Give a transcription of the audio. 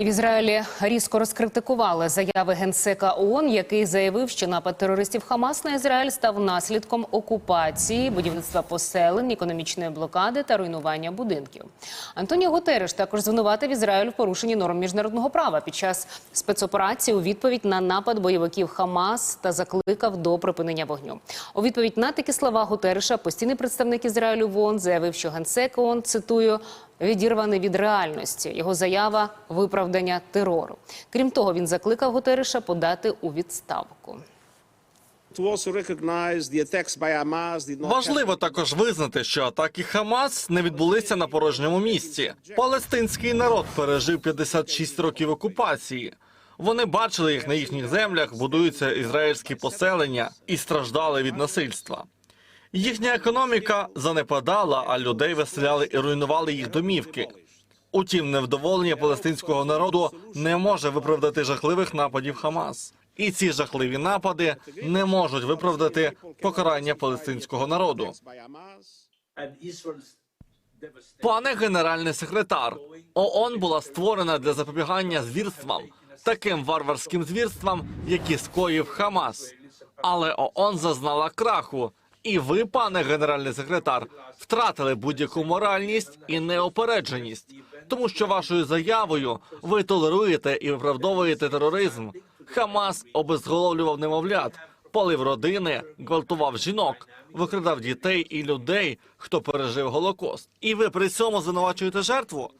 В Ізраїлі різко розкритикували заяви генсека ООН, який заявив, що напад терористів Хамас на Ізраїль став наслідком окупації, будівництва поселень, економічної блокади та руйнування будинків. Антоніо Гутереш також звинуватив Ізраїль в порушенні норм міжнародного права під час спецоперації у відповідь на напад бойовиків Хамас та закликав до припинення вогню. У відповідь на такі слова Гутереша постійний представник Ізраїлю в ООН заявив, що генсек ООН, цитую, відірваний від реальності. Його заява виправдання терору. Крім того, він закликав Гутереша подати у відставку. Важливо також визнати, що атаки Хамас не відбулися на порожньому місці. Палестинський народ пережив 56 років окупації. Вони бачили, як на їхніх землях будуються ізраїльські поселення і страждали від насильства. Їхня економіка занепадала, а людей виселяли і руйнували їх домівки. Утім, невдоволення палестинського народу не може виправдати жахливих нападів Хамас. І ці жахливі напади не можуть виправдати покарання палестинського народу. Пане генеральний секретар, ООН була створена для запобігання звірствам, таким варварським звірствам, які скоїв Хамас. Але ООН зазнала краху, і ви, пане генеральний секретар, втратили будь-яку моральність і неопередженість, тому що вашою заявою ви толеруєте і виправдовуєте тероризм. Хамас обезголовлював немовлят, палив родини, гвалтував жінок, викрадав дітей і людей, хто пережив голокост. І ви при цьому звинувачуєте жертву.